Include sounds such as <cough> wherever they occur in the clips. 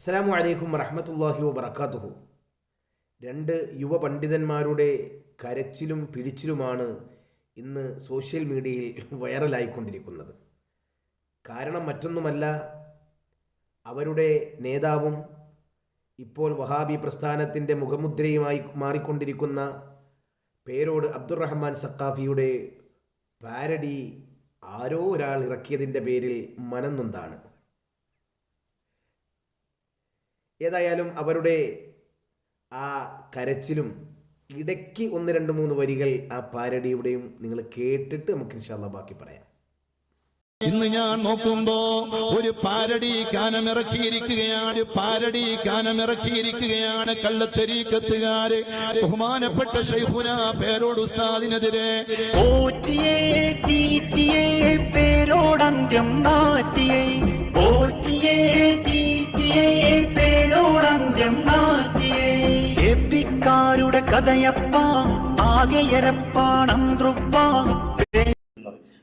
അസ്സലാമു അലൈക്കും വറഹമത്തല്ലാഹി വബർക്കാത്തുഹു രണ്ട് യുവ പണ്ഡിതന്മാരുടെ കരച്ചിലും പിടിച്ചിലുമാണ് ഇന്ന് സോഷ്യൽ മീഡിയയിൽ <laughs> വൈറലായിക്കൊണ്ടിരിക്കുന്നത്. കാരണം മറ്റൊന്നുമല്ല അവരുടെ നേതാവും ഇപ്പോൾ വഹാബി പ്രസ്ഥാനത്തിന്റെ മുഖമുദ്രയുമായി മാറിക്കൊണ്ടിരിക്കുന്ന പേരോട് അബ്ദുറഹ്മാൻ സക്കാഫിയുടെ പാരഡി ആരോ ഒരാൾ ഇറക്കിയതിന്റെ പേരിൽ മനംനൊന്താണ്. ഏതായാലും അവരുടെ ആ കരച്ചിലും ഇടയ്ക്ക് ഒന്ന് രണ്ട് മൂന്ന് വരികൾ ആ പാരഡിയുടെയും നിങ്ങൾ കേട്ടിട്ട് നമുക്ക് ഇൻഷാല്ല ബാക്കി പറയാം. ഇന്ന് ഞാൻ നോക്കുമ്പോ ഒരു പാരടി ഗാനമിറക്കിയിരിക്കുകയാണ് പാരടി ഗാനമിറക്കിയിരിക്കുകയാണ് കള്ളത്തരീക്കത്തുകാര്. ബഹുമാനപ്പെട്ട ഷൈഖുന പേരോട് ഉസ്താദിനെതിരെ. ഓറ്റിയേ തീറ്റിയേ പേരോടന്ത്യം നാറ്റിയേ. പോറ്റിയേ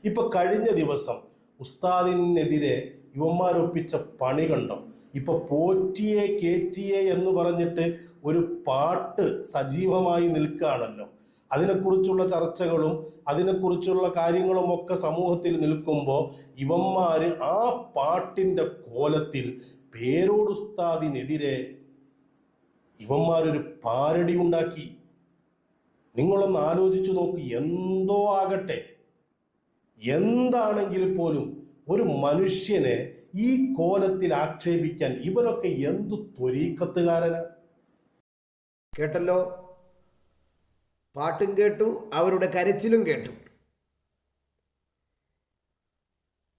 ഇപ്പൊ കഴിഞ്ഞ ദിവസം ഉസ്താദിനെതിരെ യുവന്മാരൊപ്പിച്ച പണി കണ്ടോ? ഇപ്പൊ പോറ്റിയെ കേറ്റിയെ എന്ന് പറഞ്ഞിട്ട് ഒരു പാട്ട് സജീവമായി നിൽക്കുകയാണല്ലോ. അതിനെക്കുറിച്ചുള്ള ചർച്ചകളും അതിനെക്കുറിച്ചുള്ള കാര്യങ്ങളും ഒക്കെ സമൂഹത്തിൽ നിൽക്കുമ്പോൾ ഇവന്മാർ ആ പാട്ടിന്റെ കോലത്തിൽ പേരോടുസ്താദിനെതിരെ ഇവന്മാരൊരു പാരടി ഉണ്ടാക്കി. നിങ്ങളൊന്ന് ആലോചിച്ചു നോക്ക് എന്തോ ആകട്ടെ. എന്താണെങ്കിൽ പോലും ഒരു മനുഷ്യനെ ഈ കോലത്തിൽ ആക്ഷേപിക്കാൻ ഇവനൊക്കെ എന്തു ത്വരീക്കത്തുകാരന്? കേട്ടല്ലോ? പാട്ടും കേട്ടു അവരുടെ കരച്ചിലും കേട്ടു.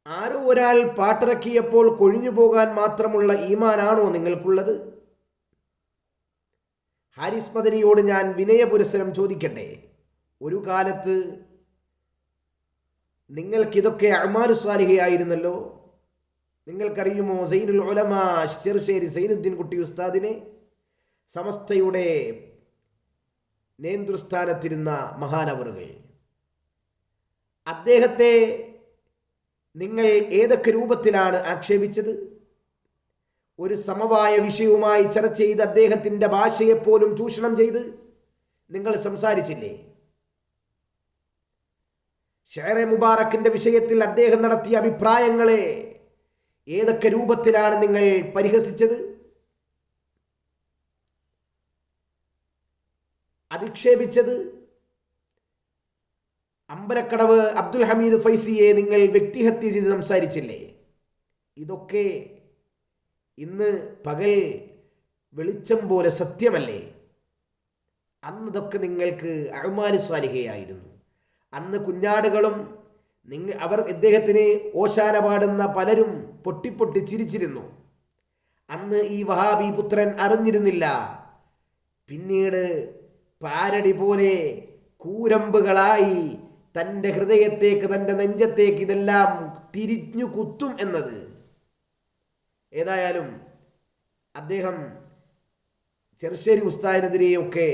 ആരോ ഒരാൾ പാട്ടിറക്കിയപ്പോൾ കൊഴിഞ്ഞു പോകാൻ മാത്രമുള്ള ഈമാനാണോ നിങ്ങൾക്കുള്ളത്? ഹാരിസ് മദനിയോട് ഞാൻ വിനയപുരസരം ചോദിക്കട്ടെ? ഒരു കാലത്ത് നിങ്ങൾക്കിതൊക്കെ അമാനു സ്വാലിഹയായിരുന്നല്ലോ നിങ്ങൾക്കറിയുമോ സൈനുൽ ഉലമ ചെറുശ്ശേരി സൈനുദ്ദീൻ കുട്ടി ഉസ്താദിനെ? സമസ്തയുടെ നേതൃസ്ഥാനത്തിരുന്ന മഹാനവറുകൾ. അദ്ദേഹത്തെ നിങ്ങൾ ഏതൊക്കെ രൂപത്തിലാണ് ആക്ഷേപിച്ചത്? ഒരു സമവായ വിഷയവുമായി ചർച്ച ചെയ്ത് അദ്ദേഹത്തിന്റെ ഭാഷയെപ്പോലും ചൂഷണം ചെയ്ത് നിങ്ങൾ സംസാരിച്ചില്ലേ? ഷെയറെ മുബാറക്കിന്റെ വിഷയത്തിൽ അദ്ദേഹം നടത്തിയ അഭിപ്രായങ്ങളെ ഏതൊക്കെ രൂപത്തിലാണ് നിങ്ങൾ പരിഹസിച്ചത്? അധിക്ഷേപിച്ചത് അമ്പലക്കടവ് അബ്ദുൽ ഹമീദ് ഫൈസിയെ നിങ്ങൾ വ്യക്തിഹത്യ ചെയ്ത് സംസാരിച്ചില്ലേ? ഇതൊക്കെ ഇന്ന് പകൽ വെളിച്ചം പോലെ സത്യമല്ലേ? അന്നതൊക്കെ നിങ്ങൾക്ക് അഴുമാലി സ്വാലിഹയായിരുന്നു അന്ന് കുഞ്ഞാടുകളും നിങ്ങ അവർ ഇദ്ദേഹത്തിന് ഓശാന പാടുന്ന പലരും പൊട്ടിപ്പൊട്ടി ചിരിച്ചിരുന്നു. അന്ന് ഈ വഹാബി പുത്രൻ അറിഞ്ഞിരുന്നില്ല. പിന്നീട് പാരടി പോലെ കൂരമ്പുകളായി തന്റെ ഹൃദയത്തേക്ക് തന്റെ നെഞ്ചത്തേക്ക് ഇതെല്ലാം തിരിഞ്ഞു കുത്തും എന്നത്. ഏതായാലും അദ്ദേഹം ചെറുശ്ശേരി ഉസ്താദിനെതിരെയൊക്കെ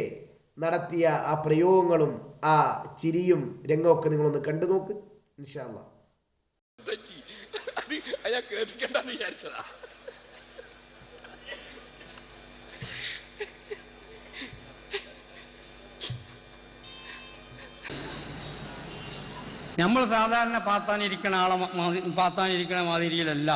നടത്തിയ ആ പ്രയോഗങ്ങളും ആ ചിരിയും രംഗമൊക്കെ നിങ്ങളൊന്ന് കണ്ടു നോക്ക്. ഇൻഷാല്ല തെറ്റി. അയാൾ കേൾപ്പിക്കണ്ടെന്ന് വിചാരിച്ചതാ. നമ്മൾ സാധാരണ പാത്താനിരിക്കണ ആളെ പാത്താനിരിക്കണ മാതിരിയിലല്ല.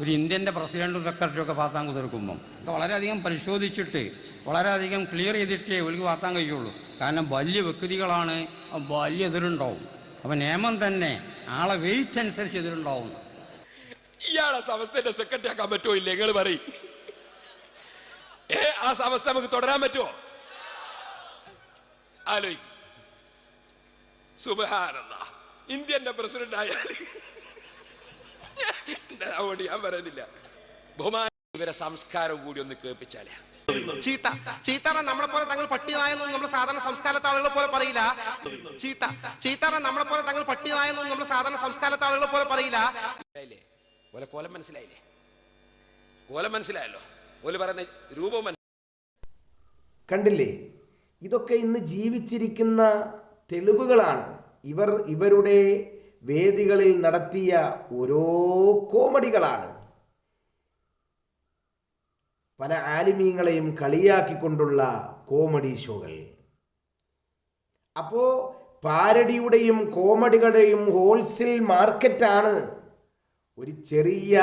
ഒരു ഇന്ത്യന്റെ പ്രസിഡന്റും സെക്രട്ടറിയൊക്കെ പാത്താൻ കുതിർക്കുമ്പം ഇത് വളരെയധികം പരിശോധിച്ചിട്ട് വളരെയധികം ക്ലിയർ ചെയ്തിട്ടേ ഒലിക്ക് പാത്താൻ കഴിയുള്ളൂ. കാരണം വലിയ വ്യക്തികളാണ് വലിയ എതിരുണ്ടാവും. അപ്പം നിയമം തന്നെ ആളെ വെയിറ്റ് അനുസരിച്ച് എതിരുണ്ടാവും. ഇയാളെ സമസ്തന്റെ സെക്രട്ടറി ആക്കാൻ പറ്റുമോ ഇല്ല? നിങ്ങൾ പറയും. ഏ ആ സമസ്ത നമുക്ക് തുടരാൻ പറ്റുമോ? ആലോചിക്കും സുബഹാനന്ദ ഇന്ത്യന്റെ പ്രസിഡന്റ് ആയാൽ അതുകൊണ്ട് ഞാൻ പറയുന്നില്ല. ബഹുമാന ഇവരെ സംസ്കാരം കൂടി ഒന്ന് കേൾപ്പിച്ചാലേ. ചീത്ത ചീത്താറ നമ്മളെ പോലെ തങ്ങൾ പട്ടിയായെന്നും നമ്മൾ സാധാരണ സംസ്കാരത്തെ ആളുകളെ പോലെ പറയില്ല. ചീത്ത ചീത്താറ നമ്മളെ പോലെ തങ്ങൾ പട്ടിയായെന്നും നമ്മൾ സാധാരണ സംസ്കാരത്തെ ആളുകളെ പോലെ പറയില്ല. മനസ്സിലായില്ലേ? ഓലെ കോലം മനസ്സിലായില്ലേ? കോലം മനസ്സിലായല്ലോ. ഓൽ പറയുന്ന രൂപം കണ്ടില്ലേ? ഇതൊക്കെ ഇന്ന് ജീവിച്ചിരിക്കുന്ന തെളിവുകളാണ്. ഇവർ ഇവരുടെ വേദികളിൽ നടത്തിയ ഓരോ കോമഡികളാണ്. പല ആലിമീങ്ങളെയും കളിയാക്കിക്കൊണ്ടുള്ള കോമഡി ഷോകൾ. അപ്പോൾ പാരഡിയുടെയും കോമഡികളുടെയും ഹോൾസെയിൽ മാർക്കറ്റാണ് ഒരു ചെറിയ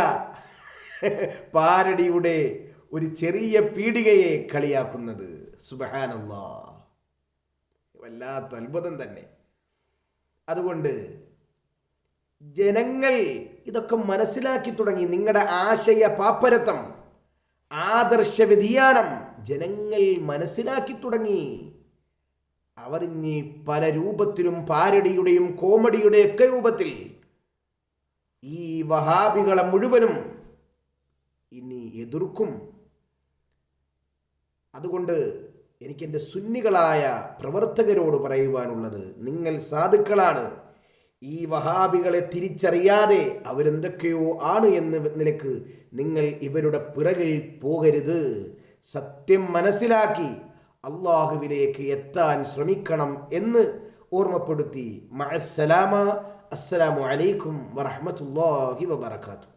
പാരഡിയുടെ ഒരു ചെറിയ പീടികയെ കളിയാക്കുന്നത്. സുബഹാനല്ലാ. വല്ലാത്ത അത്ഭുതം തന്നെ. അതുകൊണ്ട് ജനങ്ങൾ ഇതൊക്കെ മനസ്സിലാക്കി തുടങ്ങി. നിങ്ങളുടെ ആശയ പാപ്പരത്വം ആദർശ വ്യതിയാനം ജനങ്ങൾ മനസ്സിലാക്കി തുടങ്ങി. അവർ ഇനി പല രൂപത്തിലും പാരടിയുടെയും കോമഡിയുടെയും ഒക്കെ രൂപത്തിൽ ഈ വഹാബികളെ മുഴുവനും ഇനി എതിർക്കും. അതുകൊണ്ട് എനിക്കെന്റെ സുന്നികളായ പ്രവർത്തകരോട് പറയുവാനുള്ളത് നിങ്ങൾ സാധുക്കളാണ്. ഈ വഹാബികളെ തിരിച്ചറിയാതെ അവരെന്തൊക്കെയോ ആണ് എന്ന നിലയ്ക്ക് നിങ്ങൾ ഇവരുടെ പിറകിൽ പോകരുത്. സത്യം മനസ്സിലാക്കി അള്ളാഹുവിലേക്ക് എത്താൻ ശ്രമിക്കണം എന്ന് ഓർമ്മപ്പെടുത്തി. മഴസലാമ അസ്സലാമു അലൈക്കും വറഹമത്തല്ലാഹി വബർക്കാത്തു